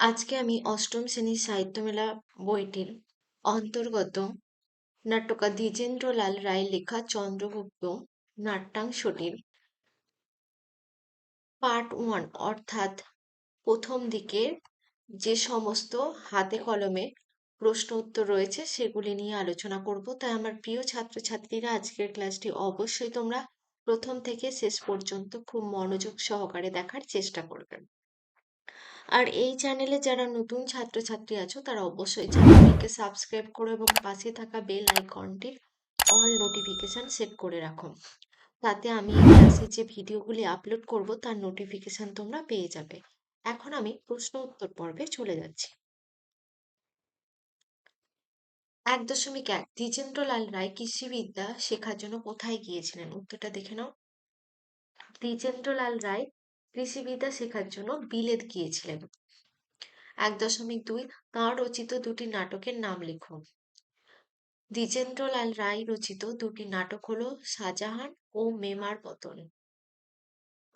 আজকে আমি অষ্টম শ্রেণির সাহিত্যমেলা বইটির অন্তর্গত নাট্যকার দ্বিজেন্দ্রলাল রায় লেখা চন্দ্রগুপ্ত নাট্যাংশটির পার্ট ওয়ান অর্থাৎ প্রথম দিকের যে সমস্ত হাতে কলমে প্রশ্ন উত্তর রয়েছে সেগুলি নিয়ে আলোচনা করব। তাই আমার প্রিয় ছাত্রছাত্রীরা, আজকের ক্লাসটি অবশ্যই তোমরা প্রথম থেকে শেষ পর্যন্ত খুব মনোযোগ সহকারে দেখার চেষ্টা করবেন আর এই চ্যানেলে যারা নতুন ছাত্রছাত্রী আছো, তারা অবশ্যই চ্যানেলটিকে সাবস্ক্রাইব করো এবং পাশে থাকা বেল আইকনটির অল নোটিফিকেশন সেট করে রাখো। তাতে আমি ক্লাসে যে ভিডিওগুলি আপলোড করব, তার নোটিফিকেশন তোমরা পেয়ে যাবে। এখন আমি প্রশ্ন উত্তর পর্বে চলে যাচ্ছি। এক দশমিক এক, দ্বিজেন্দ্রলাল রায় কৃষিবিদ্যা শেখার জন্য কোথায় গিয়েছিলেন? উত্তরটা দেখে নাও। দ্বিজেন্দ্রলাল রায় কৃষিবিদ্যা শেখার জন্য বিলেত গিয়েছিলেন। এক দশমিক দুই তাঁর রচিত দুটি নাটকের নাম লিখো দ্বিজেন্দ্রলাল রায় রচিত দুটি নাটক হলো শাহজাহান ও মেমার পতন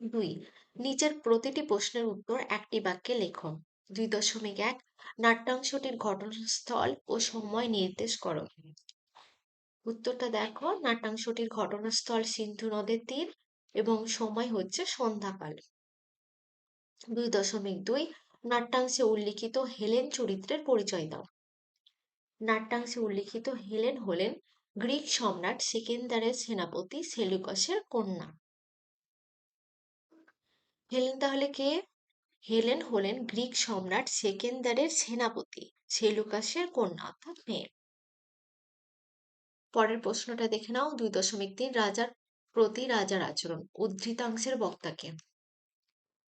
দুই নিচের প্রতিটি প্রশ্নের উত্তর একটি বাক্যে লেখো দুই দশমিক এক, নাট্যাংশটির ঘটনাস্থল ও সময় নির্দেশ করো। উত্তরটা দেখো, নাট্যাংশটির ঘটনাস্থল সিন্ধু নদের তীর এবং সময় হচ্ছে সন্ধ্যাকাল। দুই দশমিক দুই নাট্যাংশে উল্লিখিত হেলেন চরিত্রের পরিচয় দাও। নাট্যাংশে উল্লিখিত হেলেন হলেন গ্রিক সম্রাট সেকেন্দারের সেনাপতি সেলুকাসের কন্যা। হেলেন তাহলে কে? হেলেন হলেন গ্রিক সম্রাট সেকেন্দারের সেনাপতি সেলুকাসের কন্যা অর্থাৎ মেয়ে পরের প্রশ্নটা দেখে নাও, দুই দশমিক তিন রাজার প্রতি রাজার আচরণ, উদ্ধৃতাংশের বক্তাকে।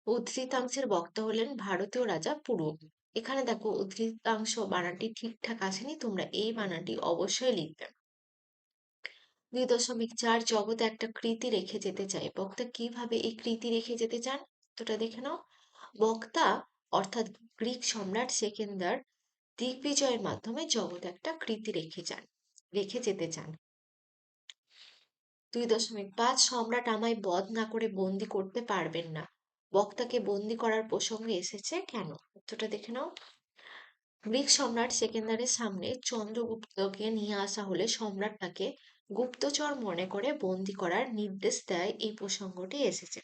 উদ্ধৃতাংশের বক্তা হলেন ভারতীয় রাজা পুরু। এখানে দেখো উদ্ধৃতাংশ বানানটি ঠিকঠাক আসেনি, তোমরা এই বানানটি অবশ্যই লিখবে। দুই দশমিক চার জগতে একটা কৃতি রেখে যেতে চায় বক্তা কীভাবে এই কৃতি রেখে যেতে চান? তোটা দেখে নাও। বক্তা, অর্থাৎ গ্রিক সম্রাট সেকেন্দার দিগ্বিজয়ের মাধ্যমে জগতে একটা কৃতি রেখে যান, রেখে যেতে চান। দুই দশমিক পাঁচ, সম্রাট আমায় বধ না করে বন্দি করতে পারবেন না। বক্তাকে বন্দি করার প্রসঙ্গে এসেছে কেন? উত্তরটা দেখে নাও। গ্রিক সম্রাট সেকেন্দারের সামনে চন্দ্রগুপ্তকে নিয়ে আসা হলে সম্রাট তাকে গুপ্তচর মনে করে বন্দি করার নির্দেশ দেয় এই প্রসঙ্গটি এসেছে।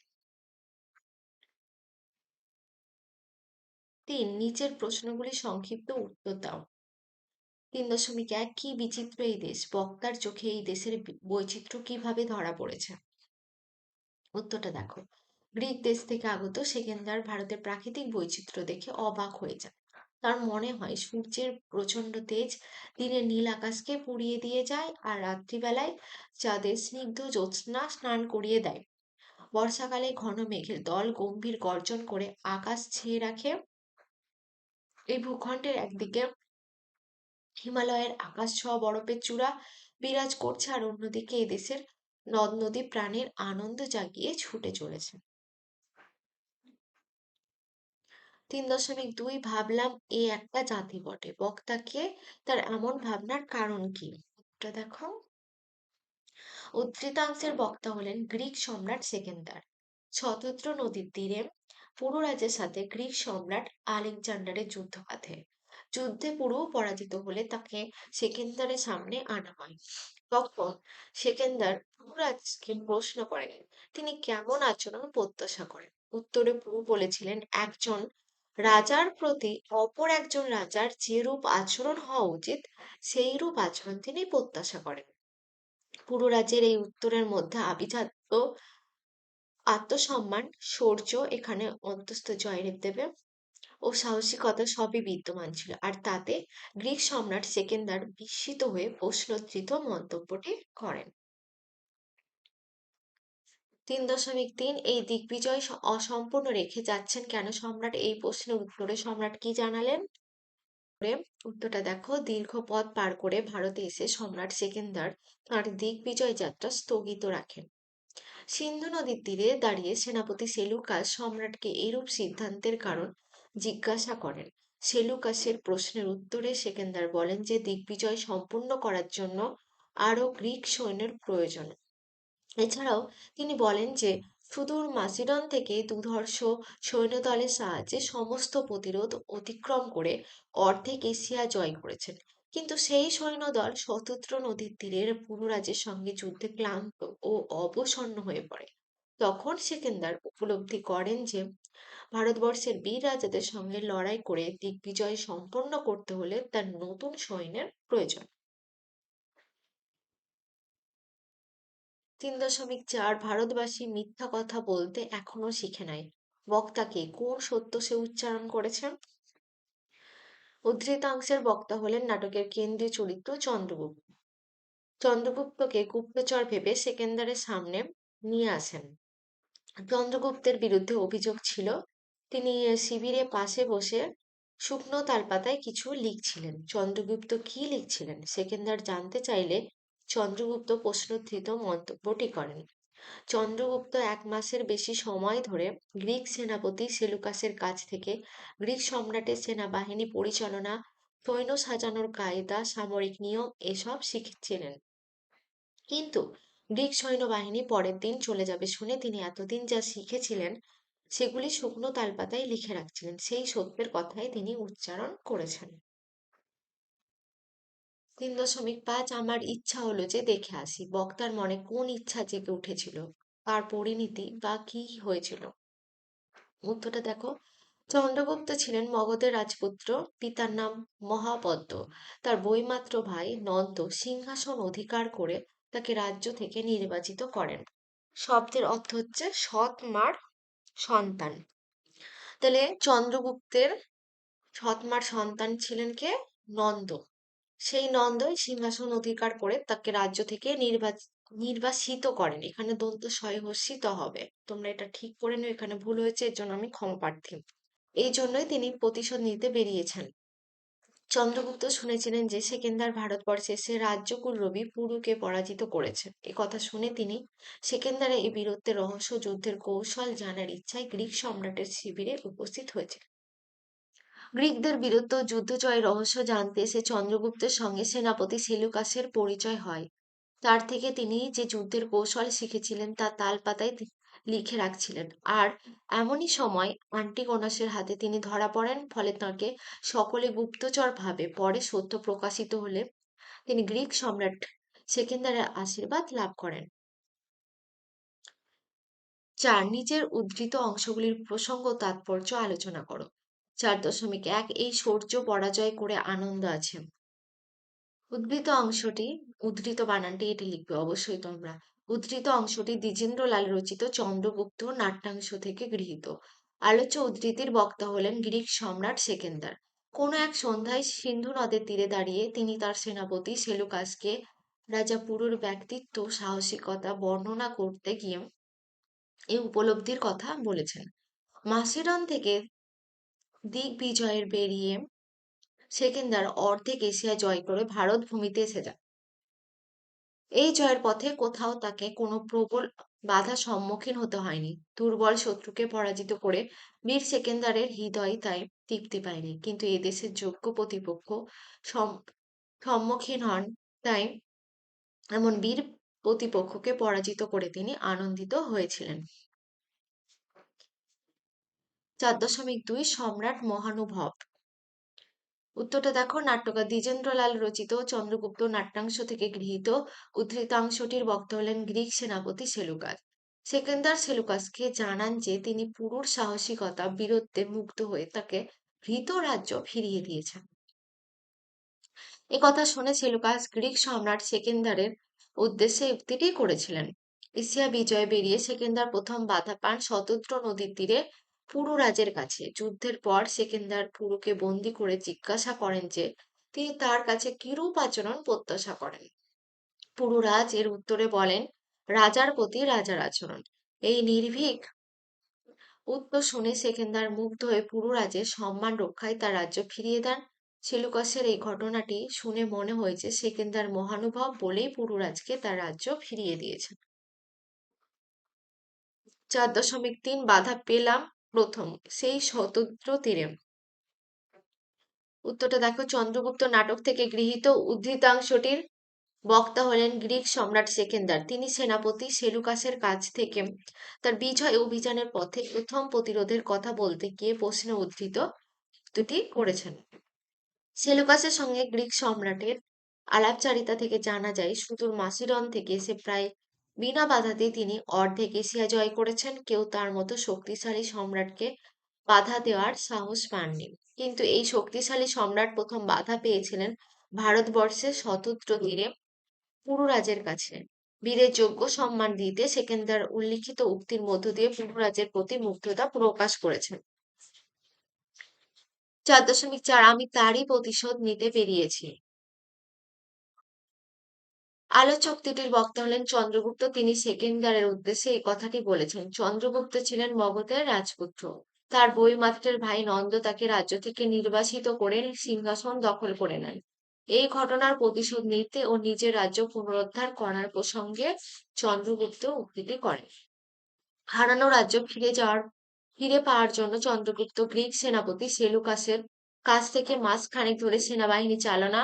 তিন, নিচের প্রশ্নগুলি সংক্ষিপ্ত উত্তর দাও। তিন দশমিক এক, কি বিচিত্র এই দেশ? বক্তার চোখে এই দেশের বৈচিত্র্য কীভাবে ধরা পড়েছে? উত্তরটা দেখো। গ্রিক দেশ থেকে আগত সেকেন্দার ভারতের প্রাকৃতিক বৈচিত্র্য দেখে অবাক হয়ে যায় তার মনে হয়, সূর্যের প্রচণ্ড তেজ দিনের নীল আকাশকে পুড়িয়ে দিয়ে যায় আর রাত্রিবেলায় চাঁদের স্নিগ্ধ জ্যোৎস্না স্নান করিয়ে দেয়। বর্ষাকালে ঘন মেঘের দল গম্ভীর গর্জন করে আকাশ ছেয়ে রাখে। এই ভূখণ্ডের একদিকে হিমালয়ের আকাশ ছোঁয়া বরফের চূড়া বিরাজ করছে আর অন্যদিকে এদেশের নদ নদী প্রাণের আনন্দ জাগিয়ে ছুটে চলেছে। তিন দশমিক দুই ভাবলাম এ একটা জাতি বটে বক্তাকে তার এমন ভাবনার কারণ কি? দেখো। উদ্ধৃতাংশের বক্তা হলেন গ্রিক সম্রাট সেকেন্দার। শতদ্র নদীর তীরে পুরো রাজ্যের সাথে গ্রিক সম্রাট আলেকজান্ডারের যুদ্ধ বাঁধে। যুদ্ধে পুরো পরাজিত হলে তাকে সেকেন্দারের সামনে আনা হয়। তখন সেকেন্দার পুরাজকে প্রশ্ন করেন, তিনি কেমন আচরণ প্রত্যাশা করেন? উত্তরে পুরু বলেছিলেন, একজন রাজার প্রতি অপর একজন রাজার যে রূপ আচরণ হওয়া উচিত, সেই রূপ আচরণ তিনি প্রত্যাশা করেন। পুরো রাজ্যের এই উত্তরের মধ্যে আভিজাত্য, আত্মসম্মান, শৌর্য এখানে অন্তস্থ জয়দেব দেবে ও সাহসিকতা সবই বিদ্যমান ছিল। আর তাতে গ্রিক সম্রাট সেকেন্দার বিস্মিত হয়ে প্রশ্নোত্থিত মন্তব্যটি করেন। তিন দশমিক তিন এই দিগ্বিজয় অসম্পূর্ণ রেখে যাচ্ছেন কেন? সম্রাট এই প্রশ্নের উত্তরে, সম্রাট কি জানালেন? উত্তরটা দেখো, দীর্ঘ পথ পার করে ভারতে এসে সম্রাট সেকেন্দার তাঁর দিগ্বিজয় যাত্রা স্থগিত রাখেন। সিন্ধু নদীর তীরে দাঁড়িয়ে সেনাপতি সেলুকাস সম্রাটকে এরূপ সিদ্ধান্তের কারণ জিজ্ঞাসা করেন। সেলুকাসের প্রশ্নের উত্তরে সেকেন্দার বলেন যে, দিগ্বিজয় সম্পূর্ণ করার জন্য আরও গ্রিক সৈন্যের প্রয়োজন। এছাড়াও তিনি বলেন যে, সুদূর মাসিডন থেকে দুধর্ষ সৈন্যদলের সাহায্যে সমস্ত প্রতিরোধ অতিক্রম করে অর্ধেক এশিয়া জয় করেছেন। কিন্তু সেই সৈন্যদল শতদ্র নদীর তীরের পুরুরাজের সঙ্গে যুদ্ধে ক্লান্ত ও অবসন্ন হয়ে পড়ে। তখন সেকেন্দার উপলব্ধি করেন যে, ভারতবর্ষের বীর রাজাদের সঙ্গে লড়াই করে দিগ্বিজয় সম্পন্ন করতে হলে তার নতুন সৈন্যের প্রয়োজন। তিন দশমিক চার ভারতবাসী মিথ্যা কথা বলতে এখনও শিখে নাই। বক্তাকে কোন সত্য সে উচ্চারণ করেছেন? উদ্ধৃতাংশের বক্তা হলেন নাটকের কেন্দ্রীয় চরিত্র চন্দ্রগুপ্ত। চন্দ্রগুপ্তকে গুপ্তচর ভেবে সেকেন্দারের সামনে নিয়ে আসেন। চন্দ্রগুপ্তের বিরুদ্ধে অভিযোগ ছিল, তিনি শিবিরে পাশে বসে শুকনো তালপাতায় কিছু লিখছিলেন। চন্দ্রগুপ্ত কি লিখছিলেন? সেকেন্দার জানতে চাইলে চন্দ্রগুপ্ত প্রশ্নোত্থিত মন্তব্যটি করেন। চন্দ্রগুপ্ত এক মাসের বেশি সময় ধরে গ্রিক সেনাপতি সেলুকাসের কাছ থেকে গ্রিক সম্রাটের সেনাবাহিনী পরিচালনা, সৈন্য সাজানোর কায়দা, সামরিক নিয়ম এসব শিখছিলেন কিন্তু গ্রিক সৈন্যবাহিনী পরের দিন চলে যাবে শুনে তিনি এতদিন যা শিখেছিলেন সেগুলি শুকনো তালপাতায় লিখে রাখছিলেন। সেই সত্যের কথাই তিনি উচ্চারণ করেছেন। তিন দশমিক পাঁচ আমার ইচ্ছা হলো যে দেখে আসি। বক্তার মনে কোন ইচ্ছা জেগে উঠেছিল? তার পরিণতি বা কি হয়েছিল? উত্তরটা দেখো। চন্দ্রগুপ্ত ছিলেন মগধের রাজপুত্র, পিতার নাম মহাপদ্ম। তার বইমাত্র ভাই নন্দ সিংহাসন অধিকার করে তাকে রাজ্য থেকে নির্বাচিত করেন। শব্দের অর্থ হচ্ছে সৎ মার সন্তান। তাহলে চন্দ্রগুপ্তের সৎমার সন্তান ছিলেন কে? নন্দ। সেই নন্দই সিংহাসন অধিকার করে তাকে রাজ্য থেকে নির্বাসিত করেন। এখানে দন্ত স্বয়হস্যিত হবে। তোমরা এটা ঠিক করে নিও, এখানে ভুল হয়েছে, এর জন্য আমি ক্ষমা প্রার্থী। এই জন্যই তিনি প্রতিশোধ নিতে বেরিয়েছেন। চন্দ্রগুপ্ত শুনেছিলেন যে সেকেন্দার ভারতবর্ষে সে রাজ্যকুল রবি পুরুকে পরাজিত করেছে। এ কথা শুনে তিনি সেকেন্দারে এই বীরত্বের রহস্য, যুদ্ধের কৌশল জানার ইচ্ছায় গ্রিক সম্রাটের শিবিরে উপস্থিত হয়েছিল গ্রিকদের বীরত্ব যুদ্ধ জয়ের রহস্য জানতে সে চন্দ্রগুপ্তের সঙ্গে সেনাপতি সেলুকাসের পরিচয় হয়। তার থেকে তিনি যে যুদ্ধের কৌশল শিখেছিলেন তা তাল পাতায় লিখে রাখছিলেন। আর এমনই সময় আন্টিগোনাসের হাতে তিনি ধরা পড়েন, ফলে তাঁকে সকলে গুপ্তচর ভাবে পরে সত্য প্রকাশিত হলে তিনি গ্রিক সম্রাট সেকেন্দারের আশীর্বাদ লাভ করেন। চার, নিজের উদ্ধৃত অংশগুলির প্রসঙ্গ তাৎপর্য আলোচনা করো। চার দশমিক এক, এই শৌর্য পরাজয় করে আনন্দ আছে। উদ্ধৃত অংশটি, উদ্ধৃত বানানটি এটি লিখবে অবশ্যই তোমরা। উদ্ধৃত অংশটি দ্বিজেন্দ্রলাল রচিত চন্দ্রগুপ্ত নাট্যাংশ থেকে গৃহীত। আলোচ্য উদ্ধৃতির বক্তা হলেন গ্রিক সম্রাট সেকেন্দার। কোনো এক সন্ধ্যায় সিন্ধু নদের তীরে দাঁড়িয়ে তিনি তার সেনাপতি সেলুকাসকে রাজা পুরুর ব্যক্তিত্ব, সাহসিকতা বর্ণনা করতে গিয়ে এই উপলব্ধির কথা বলেছেন। মাসিডন থেকে দিগ্বিজয়ের বেরিয়ে সেকেন্দার অর্ধেক এশিয়া জয় করে ভারত ভূমিতে এসে যায়। এই জয়ের পথে কোথাও তাকে কোনো প্রবল বাধা সম্মুখীন হতে হয়নি। দুর্বল শত্রুকে পরাজিত করে বীর সেকেন্দারের হৃদয় তাই তৃপ্তি পায়নি। কিন্তু এদেশের যোগ্য প্রতিপক্ষ সম্মুখীন হন তাই এমন বীর প্রতিপক্ষকে পরাজিত করে তিনি আনন্দিত হয়েছিলেন। চার দশমিক দুই সম্রাট মহানুভব। উত্তরটা দেখো, নাট্যকার দ্বিজেন্দ্রলাল রচিত, চন্দ্রগুপ্ত নাট্যাংশ থেকে গৃহীত উদ্ধৃতাংশটির বক্তা হলেন গ্রিক সেনাপতি সেলুকাস। সেকেন্দার সেলুকাসকে জানান যে, তিনি পুরুর সাহসিকতা, বীরত্বে মুগ্ধ হয়ে তাকে ভৃত রাজ্য ফিরিয়ে দিয়েছেন। এ কথা শুনে সেলুকাস গ্রিক সম্রাট সেকেন্দারের উদ্দেশ্যে উক্তিটি করেছিলেন। এশিয়া বিজয় বেরিয়ে সেকেন্দার প্রথম বাধা পান শতদ্র নদীর তীরে পুরুরাজের কাছে। যুদ্ধের পর সেকেন্দার পুরুকে বন্দি করে জিজ্ঞাসা করেন যে, তিনি তার কাছে কিরূপ আচরণ প্রত্যাশা করেন? পুরুরাজ এর উত্তরে বলেন, রাজার প্রতি রাজার আচরণ। এই নির্ভীক উত্তর শুনে সেকেন্দার মুগ্ধ হয়ে পুরুরাজের সম্মান রক্ষায় তার রাজ্য ফিরিয়ে দেন। সেলুকাসের এই ঘটনাটি শুনে মনে হয়েছে সেকেন্দার মহানুভব বলেই পুরুরাজকে তার রাজ্য ফিরিয়ে দিয়েছেন। চার দশমিক তিন বাধা পেলাম। প্রথম, সেই শতদ্র তীরে। উত্তরটা দেখো, চন্দ্রগুপ্ত নাটক থেকে গৃহীত উদ্ধৃতাংশটির বক্তা হলেন গ্রিক সম্রাট সেকেন্দার। তিনি সেনাপতি সেলুকাসের কাছ থেকে তার বিজয় অভিযানের পথে প্রথম প্রতিরোধের কথা বলতে গিয়ে প্রশ্নে উদ্ধৃত দুটি করেছেন। সেলুকাসের সঙ্গে গ্রিক সম্রাটের আলাপচারিতা থেকে জানা যায়, সুদূর মাসিডন থেকে এসে প্রায় বিনা বাধাতে তিনি অর্ধেক এশিয়া জয় করেছেন। কেউ তার মতো শক্তিশালী সম্রাটকে বাধা দেওয়ার সাহস পাননি। কিন্তু এই শক্তিশালী সম্রাট প্রথম বাধা পেয়েছিলেন ভারতবর্ষের শতদ্র তীরে পুরুরাজের কাছে। বীরের যোগ্য সম্মান দিতে সেকেন্দার উল্লিখিত উক্তির মধ্য দিয়ে পুরুরাজের প্রতি মুগ্ধতা প্রকাশ করেছেন। চার দশমিক চার আমি তারই প্রতিশোধ নিতে বেরিয়েছি আলোচক দুটির বক্তা হলেন চন্দ্রগুপ্ত। তিনি সেকেন্ডারের উদ্দেশ্যে এই কথাটি বলেছেন, চন্দ্রগুপ্ত ছিলেন মগধের রাজপুত্র। তার বইমাত্রের ভাই নন্দ তাকে রাজ্য থেকে নির্বাসিত করে সিংহাসন দখল করে নেন। এই ঘটনার প্রতিশোধ নিতে ও নিজের রাজ্য পুনরুদ্ধার করার প্রসঙ্গে চন্দ্রগুপ্ত উক্তিটি করেন। হারানো রাজ্য ফিরে যাওয়ার, ফিরে পাওয়ার জন্য চন্দ্রগুপ্ত গ্রিক সেনাপতি সেলুকাসের কাছ থেকে মাস খানেক ধরে সেনাবাহিনী চালনা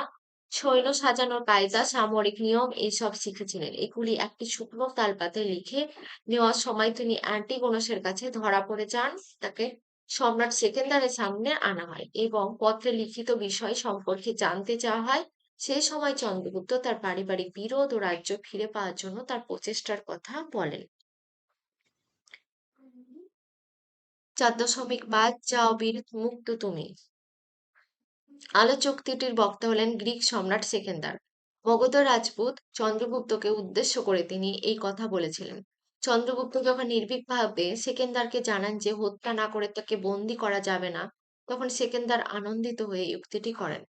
সৈন্য সাজানোর কায়দা, সামরিক নিয়ম এইসব শিখেছিলেন। এগুলি একটি শুকনো তালপাতে লিখে নেওয়ার সময় তিনি অ্যান্টিগোনাসের কাছে ধরা পড়ে যান। তাকে সম্রাট সেকেন্দারের সামনে আনা হয় এবং পত্রে লিখিত বিষয় সম্পর্কে জানতে চাওয়া হয়। সেই সময় চন্দ্রগুপ্ত তার পারিবারিক বিরোধ ও রাজ্য ফিরে পাওয়ার জন্য তার প্রচেষ্টার কথা বলেন। চার দশমিক পাঁচ যাও বীর মুক্ত তুমি। আলোচক দুটির বক্তা হলেন গ্রিক সম্রাট সেকেন্দার। মগধ রাজপুত চন্দ্রগুপ্তকে উদ্দেশ্য করে তিনি এই কথা বলেছিলেন। চন্দ্রগুপ্ত যখন নির্ভীকভাবে সেকেন্দারকে জানান যে, হত্যা না করে তাকে বন্দি করা যাবে না। তখন সেকেন্দার আনন্দিত হয়ে উক্তিটি করেন।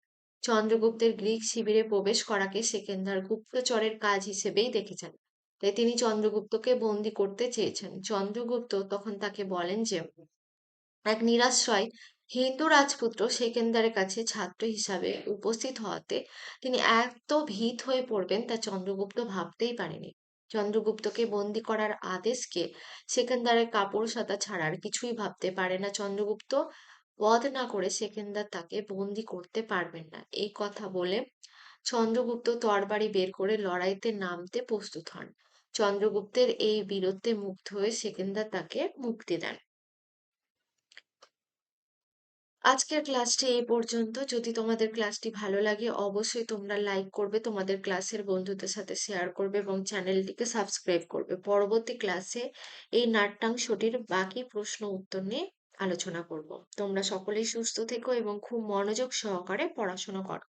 চন্দ্রগুপ্তের গ্রিক শিবিরে প্রবেশ করাকে সেকেন্দার গুপ্তচরের কাজ হিসেবেই দেখেছেন। তাই তিনি চন্দ্রগুপ্তকে বন্দি করতে চেয়েছেন। চন্দ্রগুপ্ত তখন তাকে বলেন যে, এক নিরাশ্রয় হিন্দু রাজপুত্র সেকেন্দারের কাছে ছাত্র হিসাবে উপস্থিত হওয়াতে তিনি এত ভীত হয়ে পড়বেন তা চন্দ্রগুপ্ত ভাবতেই পারেনি। চন্দ্রগুপ্তকে বন্দি করার আদেশকে সেকেন্দারের কাপড় ছাড়ার কিছুই ভাবতে পারে না চন্দ্রগুপ্ত। বধ না করে সেকেন্দার তাকে বন্দি করতে পারবেন না, এই কথা বলে চন্দ্রগুপ্ত তরবারি বের করে লড়াইতে নামতে প্রস্তুত হন। চন্দ্রগুপ্তের এই বীরত্বে মুগ্ধ হয়ে সেকেন্দার তাকে মুক্তি দেন। আজকের ক্লাসটি এই পর্যন্ত। যদি তোমাদের ক্লাসটি ভালো লাগে, অবশ্যই তোমরা লাইক করবে, তোমাদের ক্লাসের বন্ধুদের সাথে শেয়ার করবে এবং চ্যানেলটিকে সাবস্ক্রাইব করবে। পরবর্তী ক্লাসে এই নাট্যাংশটির বাকি প্রশ্ন উত্তর নিয়ে আলোচনা করব। তোমরা সকলেই সুস্থ থেকো এবং খুব মনোযোগ সহকারে পড়াশোনা করো।